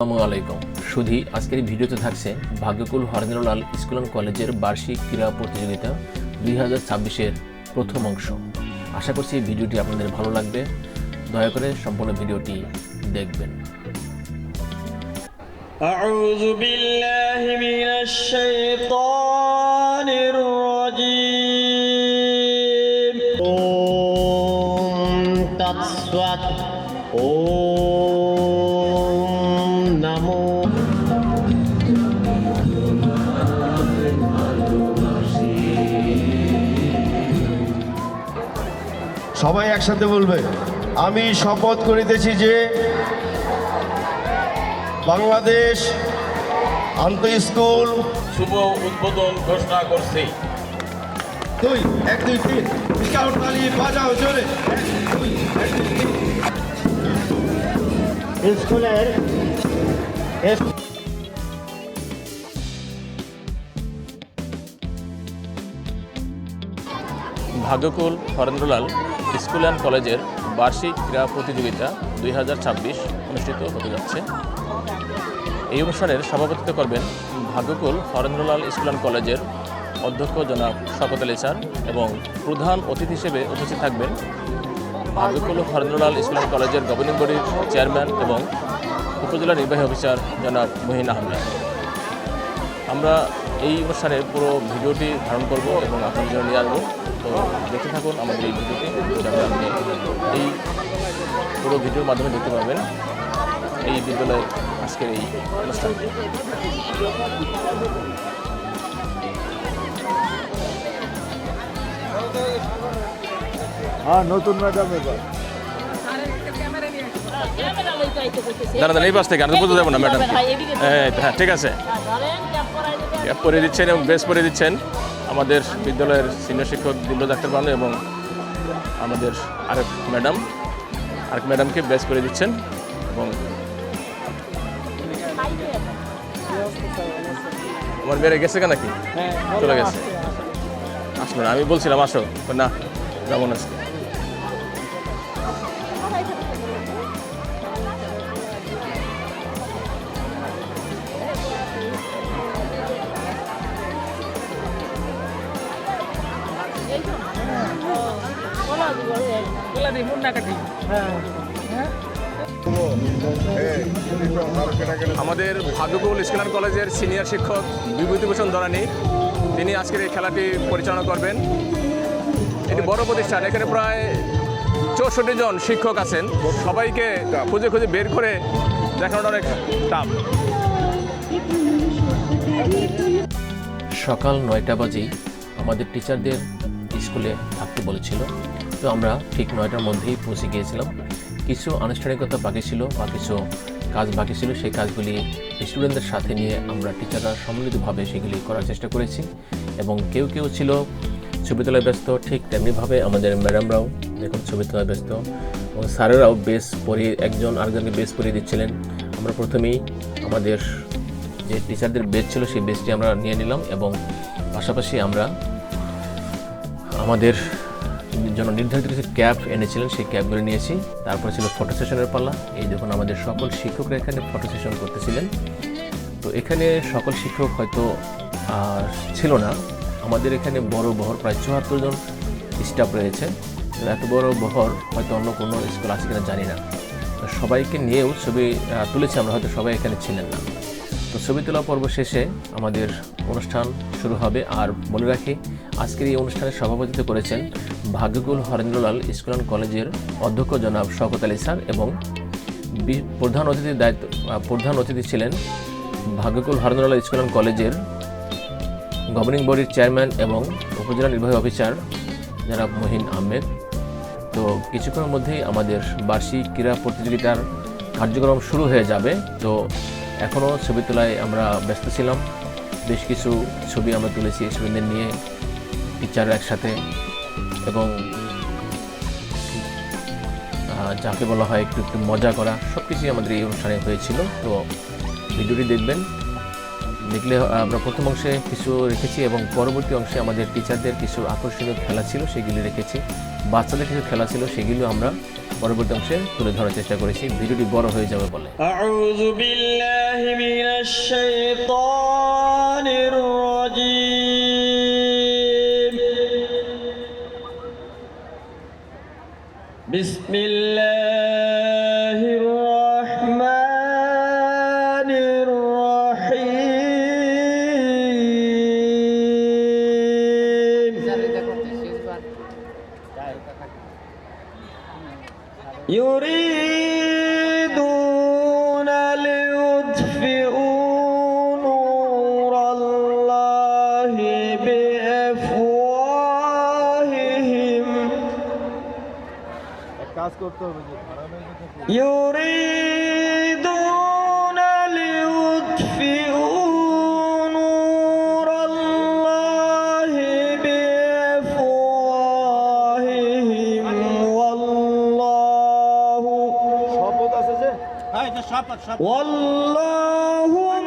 আসসালামু আলাইকুম সুধি আজকের এই ভিডিওতে থাকছে ভাগ্যকুল হরেন্দ্রলাল স্কুল অ্যান্ড কলেজের বার্ষিক ক্রীড়া প্রতিযোগিতা দুই হাজার ছাব্বিশের প্রথম অংশ আশা করছি এই ভিডিওটি আপনাদের ভালো লাগবে দয়া করে সম্পূর্ণ ভিডিওটি দেখবেন أعوذ بالله من الشيطان الرجيم ॐ সবাই একসাথে বলবে। আমি শপথ করিতেছি যে বাংলাদেশ আন্ত স্কুল শুভ উদ্বোধন ঘোষণা করছি। দুই এক দুই তিন। স্কাউট তালি বাজাও জোরে। স্কুলের ভাগ্যকুল হরেন্দ্রলাল স্কুল অ্যান্ড কলেজের বার্ষিক ক্রীড়া প্রতিযোগিতা দুই হাজার ছাব্বিশ অনুষ্ঠিত হতে যাচ্ছে। এই অনুষ্ঠানের সভাপতিত্ব করবেন ভাগ্যকুল হরেন্দ্রলাল স্কুল অ্যান্ড কলেজের অধ্যক্ষ জনাব শকত আলী স্যার এবং প্রধান অতিথি হিসেবে উপস্থিত থাকবেন ভাগ্যকুল হরেন্দ্রলাল স্কুল অ্যান্ড কলেজের গভর্নিং বডির চেয়ারম্যান এবং উপজেলা নির্বাহী অফিসার জনাব মহিন আহমেদ। আমরা এই অনুষ্ঠানের পুরো ভিডিওটি ধারণ করব এবং আপনাদের জন্য নিয়ে আসব। তো দেখতে থাকুন আমাদের এই ভিডিওটি। যাতে আপনি এই পুরো ভিডিওর মাধ্যমে দেখতে পাবেন এই বিদ্যালয়ের আজকের এই অনুষ্ঠানটি। দাঁড়া দাঁড়া এই পাশ থেকে আমি বুঝতে যাব না ম্যাডাম হ্যাঁ ঠিক আছে। ক্যাপ পরে দিচ্ছেন এবং বেস পরে দিচ্ছেন আমাদের বিদ্যালয়ের সিনিয়র শিক্ষক দিল্ল ডাক্তার বানু এবং আমাদের আরেক ম্যাডাম। আরেক ম্যাডামকে বেস করে দিচ্ছেন এবং আমার মেয়েরা গেছে কেন নাকি? চলে গেছে। আসলো না আমি বলছিলাম আসো। না যাব না আজকে। আমাদের ভাগ্যকুল অ্যান্ড কলেজের সিনিয়র শিক্ষক বিভূতিভূষণ দরানি, তিনি আজকের এই খেলাটি পরিচালনা করবেন। এটি বড় প্রতিষ্ঠান, এখানে প্রায় চৌষট্টি জন শিক্ষক আছেন। সবাইকে খুঁজে খুঁজে বের করে দেখানোটা অনেক টাফ সকাল নয়টা বাজেই আমাদের টিচারদের স্কুলে থাকতে বলেছিল। তো আমরা ঠিক নয়টার মধ্যেই পৌঁছে গিয়েছিলাম। কিছু আনুষ্ঠানিকতা বাকি ছিল বা কিছু কাজ বাকি ছিল, সেই কাজগুলি স্টুডেন্টদের সাথে নিয়ে আমরা টিচাররা সম্মিলিতভাবে সেগুলি করার চেষ্টা করেছি এবং কেউ কেউ ছিল ছবি তোলায় ব্যস্ত, ঠিক তেমনিভাবে আমাদের ম্যাডামরাও দেখুন ছবি তোলায় ব্যস্ত এবং স্যারেরাও বেস পরিয়ে একজন আরেকজনকে বেস পরিয়ে দিচ্ছিলেন। আমরা প্রথমেই আমাদের যে টিচারদের বেচ ছিল সেই বেচটি আমরা নিয়ে নিলাম এবং পাশাপাশি আমরা আমাদের জন্য নির্ধারিত কিছু ক্যাব এনেছিলেন, সেই ক্যাবগুলো নিয়েছি। তারপরে ছিল ফটো সেশনের পালা এই দেখুন, আমাদের সকল শিক্ষকরা এখানে ফটো সেশন করতেছিলেন। তো এখানে সকল শিক্ষক হয়তো ছিল না। আমাদের এখানে বড় বহর, প্রায় চুয়াত্তর জন স্টাফ রয়েছে। এত বড় বহর হয়তো অন্য কোনো স্কুল আছে কিনা জানি না। সবাইকে নিয়েও ছবি তুলেছি আমরা, হয়তো সবাই এখানে ছিলেন না। ছবি তোলা পর্ব শেষে আমাদের অনুষ্ঠান শুরু হবে। আর বলে রাখি, আজকের এই অনুষ্ঠানে সভাপতিত্ব করেছেন ভাগ্যকুল হরেন্দ্রলাল স্কুল অ্যান্ড কলেজের অধ্যক্ষ জনাব শকত আলী স্যার এবং প্রধান অতিথির দায়িত্ব প্রধান অতিথি ছিলেন ভাগ্যকুল হরেন্দ্রলাল স্কুল অ্যান্ড কলেজের গভর্নিং বডির চেয়ারম্যান এবং উপজেলা নির্বাহী অফিসার জনাব মহিন আহমেদ। তো কিছুক্ষণের মধ্যেই আমাদের বার্ষিক ক্রীড়া প্রতিযোগিতার কার্যক্রম শুরু হয়ে যাবে। তো এখনও ছবি তোলায় আমরা ব্যস্ত ছিলাম। বেশ কিছু ছবি আমরা তুলেছি স্টুডেন্টদের নিয়ে টিচাররা একসাথে এবং যাকে বলা হয় একটু একটু মজা করা সব কিছুই আমাদের এই অনুষ্ঠানে হয়েছিল। তো ভিডিওটি দেখবেন। দেখলে আমরা প্রথম অংশে কিছু রেখেছি এবং পরবর্তী অংশে আমাদের টিচারদের কিছু আকর্ষণীয় খেলা ছিল, সেগুলি রেখেছি। বাচ্চাদের কিছু খেলা ছিল সেগুলো আমরা পরবর্তী অংশে তুলে ধরার চেষ্টা করেছি। ভিডিওটি বড় হয়ে যাবে বলে। আউযু বিসমিল্লাহ يريدون ليطفئوا نور الله بأفواههم يريدون والله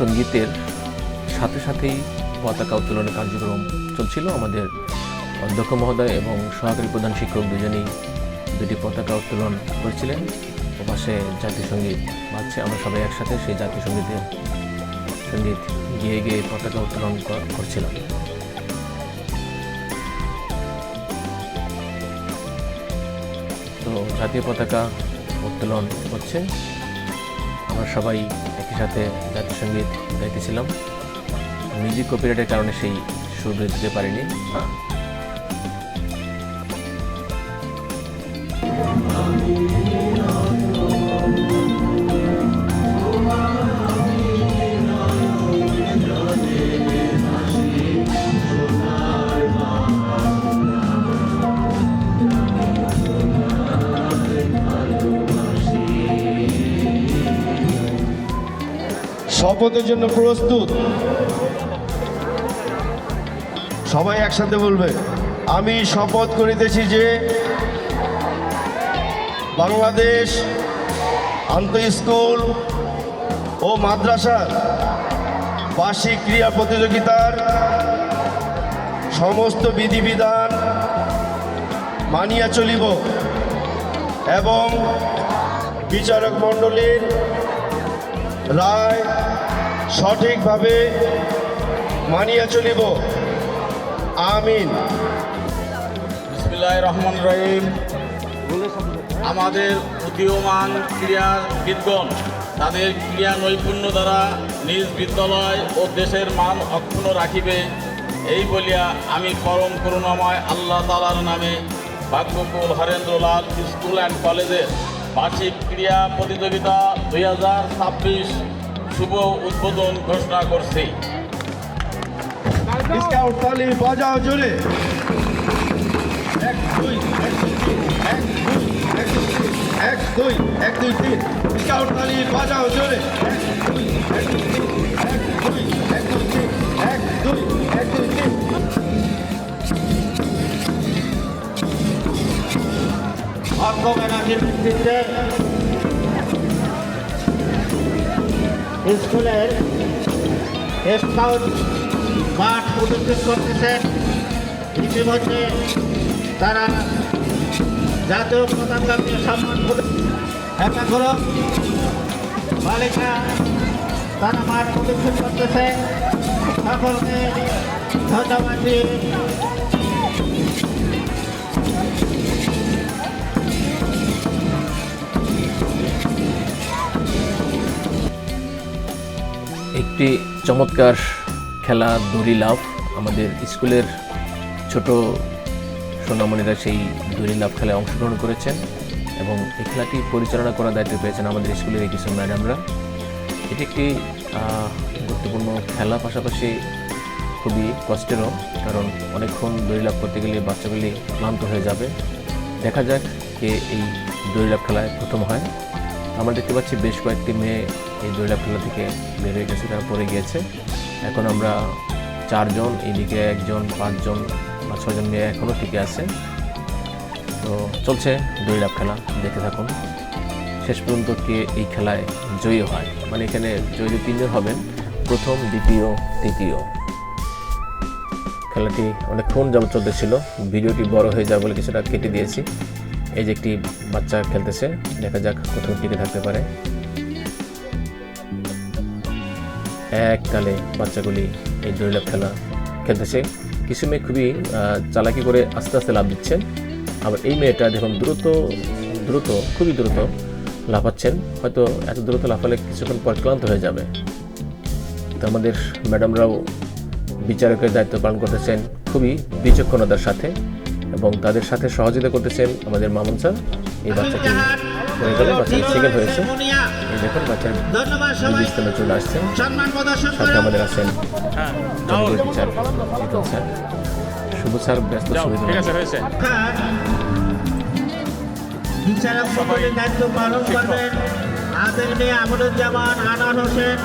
সঙ্গীতের সাথে সাথেই পতাকা উত্তোলনের কার্যক্রম চলছিল। আমাদের অধ্যক্ষ মহোদয় এবং সহকারী প্রধান শিক্ষক দুজনেই দুটি পতাকা উত্তোলন করেছিলেন। ওপাশে জাতীয় সংগীত বাজছে, আমরা সবাই একসাথে সেই জাতীয় সঙ্গীতের সংগীত গিয়ে গিয়ে পতাকা উত্তোলন করছিল করছিলাম। তো জাতীয় পতাকা উত্তোলন হচ্ছে। আমরা সবাই একই সাথে জাতীয় সংগীত গাইতেছিলাম। মিউজিক কপিরাইটের কারণে সেই সুর দিতে পারিনি। শপথের জন্য প্রস্তুত। সবাই একসাথে বলবে, আমি শপথ করিতেছি যে বাংলাদেশ আন্ত স্কুল ও মাদ্রাসার বার্ষিক ক্রীড়া প্রতিযোগিতার সমস্ত বিধিবিধান মানিয়া চলিব এবং বিচারক মণ্ডলীর রায় সঠিকভাবে মানিয়া চলিব। আমিন। রহমান রহিম। আমাদের উদীয়মান ক্রীড়াবিদগণ তাদের ক্রিয়া নৈপুণ্য দ্বারা নিজ বিদ্যালয় ও দেশের মান অক্ষুণ্ণ রাখিবে। এই বলিয়া আমি পরম করুণাময় আল্লাহ তালার নামে ভাগ্যকুল হরেন্দ্রলাল স্কুল অ্যান্ড কলেজের বার্ষিক ক্রীড়া প্রতিযোগিতা দুই হাজার ছাব্বিশ শুভ উদ্বোধন ঘোষণা করছি তালি বাজাও এক দুই এক দুই এক দুই এক দুই তিন এক দুই এক দুই এক দুই তিন এক দুই এক দুই তিন ব্যানার্জির নেতৃত্বে স্কুলের স্কাউট মাঠ প্রদক্ষিণ করতেছেন ইতিমধ্যে তারা জাতীয় পতাকাকে সম্মান করে একটা করো বালিকা তারা মাঠ প্রদর্শন করতেছে। সকলকে ধন্যবাদ দিয়ে একটি চমৎকার খেলা দড়ি লাভ আমাদের স্কুলের ছোট সোনামণিরা সেই দড়ি লাভ খেলায় অংশগ্রহণ করেছেন এবং এই খেলাটি পরিচালনা করার দায়িত্ব পেয়েছেন আমাদের স্কুলের কিছু ম্যাডামরা। এটি একটি গুরুত্বপূর্ণ খেলা, পাশাপাশি খুবই কষ্টেরও, কারণ অনেকক্ষণ দড়ি লাভ করতে গেলে বাচ্চাগুলি ক্লান্ত হয়ে যাবে। দেখা যাক কে এই দড়ি লাভ খেলায় প্রথম হয়। আমরা দেখতে পাচ্ছি বেশ কয়েকটি মেয়ে এই দড়ি লাভ খেলা থেকে বের হয়ে গেছে, তারা পড়ে গিয়েছে। এখন আমরা চারজন এইদিকে একজন, পাঁচজন বা ছজন মেয়ে এখনও টিকে আছে। তো চলছে দড়ি লাভ খেলা দেখে থাকুন। শেষ পর্যন্ত কে এই খেলায় জয়ী হয়? মানে এখানে জয়ী তিনজন হবেন, প্রথম, দ্বিতীয়, তৃতীয়। খেলাটি অনেকক্ষণ যাবত চলতেছিল, ভিডিওটি বড় হয়ে যাবে বলে কিছুটা কেটে দিয়েছি। এই যে একটি বাচ্চা খেলতেছে, দেখা যাক কোথাও টিকে থাকতে পারে। এককালে বাচ্চাগুলি এই দড়িলাভ খেলা খেলতেছে। কিছু মেয়ে খুবই চালাকি করে আস্তে আস্তে লাভ দিচ্ছেন আবার এই মেয়েটা দেখুন দ্রুত দ্রুত, খুবই দ্রুত লাফাচ্ছেন। হয়তো এত দ্রুত লাফালে কিছুক্ষণ পর ক্লান্ত হয়ে যাবে। তো আমাদের ম্যাডামরাও বিচারকের দায়িত্ব পালন করতেছেন খুবই বিচক্ষণতার সাথে। এবং তাদের সাথে সহযোগিতা করতেছেন আমাদের মামুন স্যার। এই বাচ্চাটি হয়ে গেলে বাচ্চাটি সেকেন্ড হয়েছে। এই দেখুন বাচ্চার চলে আসছেন। সাথে আমাদের আছেন বিচার স্যার শুভ স্যার ব্যস্ত সুবিধা শিক্ষার বিচারক মণ্ডলীর দায়িত্ব পালন করবেন আদের মেয়ে আমরুজ্জামান আনার হোসেন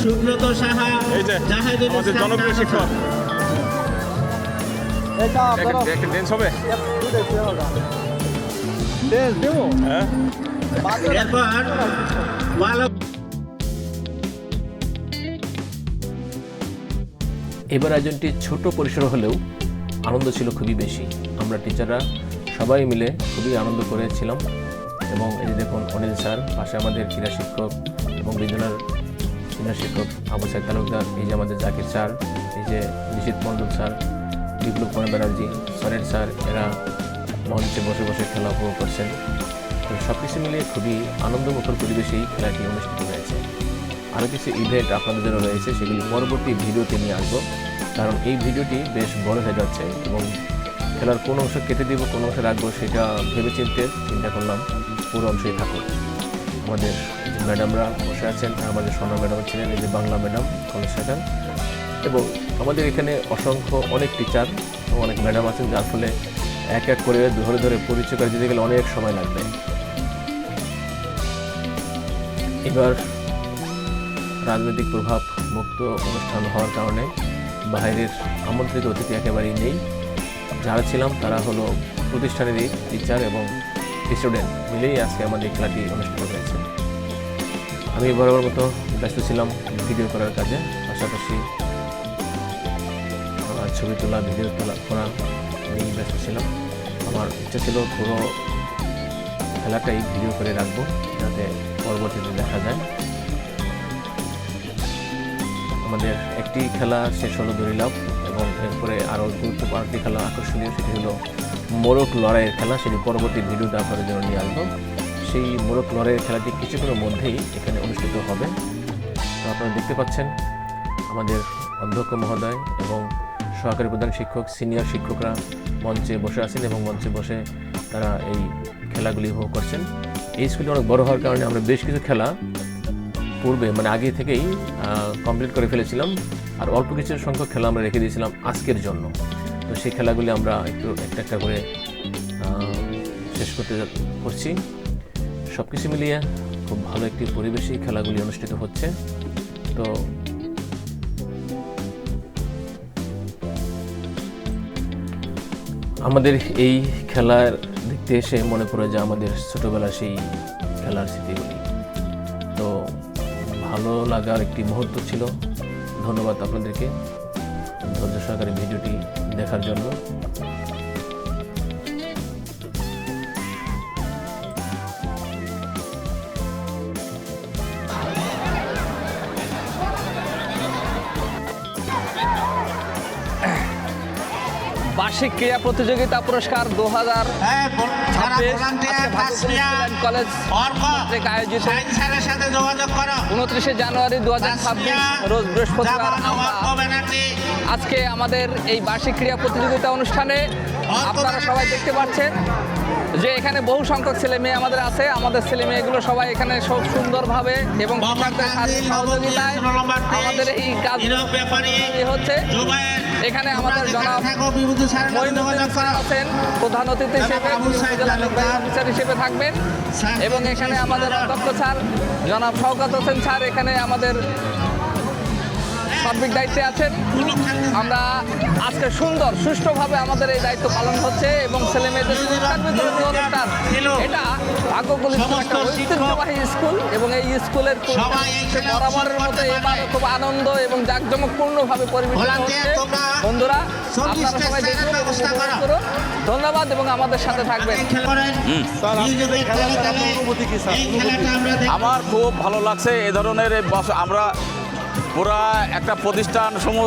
সুব্রত সাহা এই যে জাহেদুল ইসলাম ডেন্স হ্যাঁ। এবার আয়োজনটি ছোট পরিসর হলেও আনন্দ ছিল খুবই বেশি। আমরা টিচাররা সবাই মিলে খুবই আনন্দ করেছিলাম। এবং এই যে দেখুন অনিল স্যার পাশে আমাদের ক্রীড়া শিক্ষক এবং বিদ্যালয়ের ক্রীড়া শিক্ষক আবু সাইদ তালুকদার এই যে আমাদের জাকির স্যার এই যে নিশীত মণ্ডল স্যার বিপ্লব কুমার ব্যানার্জি সরেন স্যার, এরা মঞ্চে বসে বসে খেলা উপভোগ করছেন। সব কিছু মিলিয়ে খুবই আনন্দমুখর পরিবেশেই খেলাটি অনুষ্ঠিত হয়েছে। আরও কিছু ইভেন্ট আপনাদের জন্য রয়েছে, সেগুলি পরবর্তী ভিডিওতে নিয়ে আসব। কারণ এই ভিডিওটি বেশ বড় হয়ে যাচ্ছে এবং খেলার কোন অংশ কেটে দিব, কোন অংশ রাখব সেটা ভেবে চিনতে চিন্তা করলাম। পুরো অংশই থাকুক। আমাদের ম্যাডামরা বসে আছেন, আমাদের সোনা ম্যাডাম ছিলেন, এই যে বাংলা ম্যাডাম, কলেজ এবং আমাদের এখানে অসংখ্য অনেক টিচার এবং অনেক ম্যাডাম আছেন, যার ফলে এক এক করে ধরে ধরে পরিচয় করে দিতে গেলে অনেক সময় লাগবে। এবার রাজনৈতিক প্রভাব মুক্ত অনুষ্ঠান হওয়ার কারণে বাইরের আমন্ত্রিত অতিথি একেবারেই নেই। যারা ছিলাম তারা হলো প্রতিষ্ঠানেরই টিচার এবং স্টুডেন্ট মিলেই আজকে আমাদের খেলাটি অনুষ্ঠিত হয়েছে। আমি বরাবর মতো ব্যস্ত ছিলাম ভিডিও করার কাজে। পাশাপাশি ছবি তোলা ভিডিও তোলা, করা নিয়ে ব্যস্ত ছিলাম। আমার ইচ্ছা ছিল পুরো খেলাটাই ভিডিও করে রাখব, যাতে পরবর্তীতে দেখা যায়। আমাদের একটি খেলা শেষ হলো দড়িলাভ এবং এরপরে আরও গুরুত্বপূর্ণ একটি খেলা আকর্ষণীয় সেটি হলো মোরক লড়াইয়ের খেলা, সেটি পরবর্তী ভিডিওতে আপনাদের জন্য নিয়ে আসব। সেই মোরক লড়াইয়ের খেলাটি কিছুক্ষণের মধ্যেই এখানে অনুষ্ঠিত হবে। তো আপনারা দেখতে পাচ্ছেন আমাদের অধ্যক্ষ মহোদয় এবং সহকারী প্রধান শিক্ষক, সিনিয়র শিক্ষকরা মঞ্চে বসে আছেন এবং মঞ্চে বসে তারা এই খেলাগুলি উপভোগ করছেন। এই স্কুলটি অনেক বড় হওয়ার কারণে আমরা বেশ কিছু খেলা পূর্বে মানে আগে থেকেই কমপ্লিট করে ফেলেছিলাম। আর অল্প কিছু সংখ্যক খেলা আমরা রেখে দিয়েছিলাম আজকের জন্য। তো সেই খেলাগুলি আমরা একটু একটা একটা করে শেষ করতে করছি। সব কিছু মিলিয়ে খুব ভালো একটি পরিবেশই খেলাগুলি অনুষ্ঠিত হচ্ছে। তো আমাদের এই খেলার দেখতে এসে মনে পড়ে যে আমাদের ছোটোবেলা সেই খেলার স্মৃতিগুলি। তো ভালো লাগার একটি মুহূর্ত ছিল। ধন্যবাদ আপনাদেরকে। ধৈর্য সহকারে ভিডিওটি দেখার জন্য। বার্ষিক ক্রীড়া প্রতিযোগিতা পুরস্কার দু হাজার কলেজ আয়োজিত। উনত্রিশে জানুয়ারি দু হাজার ছাব্বিশ রোজ বৃহস্পতিবার আজকে আমাদের এই বার্ষিক ক্রীড়া প্রতিযোগিতা অনুষ্ঠানে আপনারা সবাই দেখতে পাচ্ছেন যে এখানে বহু সংখ্যক ছেলে মেয়ে আমাদের আছে। আমাদের ছেলে মেয়েগুলো সবাই এখানে সব সুন্দরভাবে এবং সহযোগিতায় আমাদের এই কাজ হচ্ছে। এখানে আমাদের জনাব আছেন প্রধান অতিথি হিসেবে অফিসার হিসেবে থাকবেন। এবং এখানে আমাদের অধ্যক্ষ স্যার জনাব শওকত হোসেন স্যার এখানে আমাদের সার্বিক দায়িত্বে আছেন। আমরা আজকে সুন্দর সুষ্ঠুভাবে আমাদের এই দায়িত্ব পালন হচ্ছে এবং ছেলে মেয়েদের অনুষ্ঠান এটা স্কুল একটা ঐতিহ্যবাহী স্কুল এবং এই স্কুলের বরাবরের মতো এবার খুব আনন্দ এবং জাঁকজমকপূর্ণভাবে পরিবেশন হচ্ছে। ধন্যবাদ এবং আমাদের সাথে থাকবেন। আমরা খুব ভালো লাগছে এ ধরনের আমরা পুরা একটা প্রতিষ্ঠান সমূহ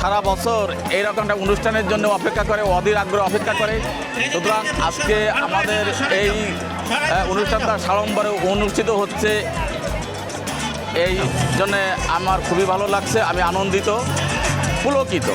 সারা বছর এইরকম একটা অনুষ্ঠানের জন্য অপেক্ষা করে অধীর আগ্রহ অপেক্ষা করে। সুতরাং আজকে আমাদের এই অনুষ্ঠানটা সাড়ম্বরে অনুষ্ঠিত হচ্ছে। এই জন্যে আমার খুবই ভালো লাগছে আমি আনন্দিত পুলকিত।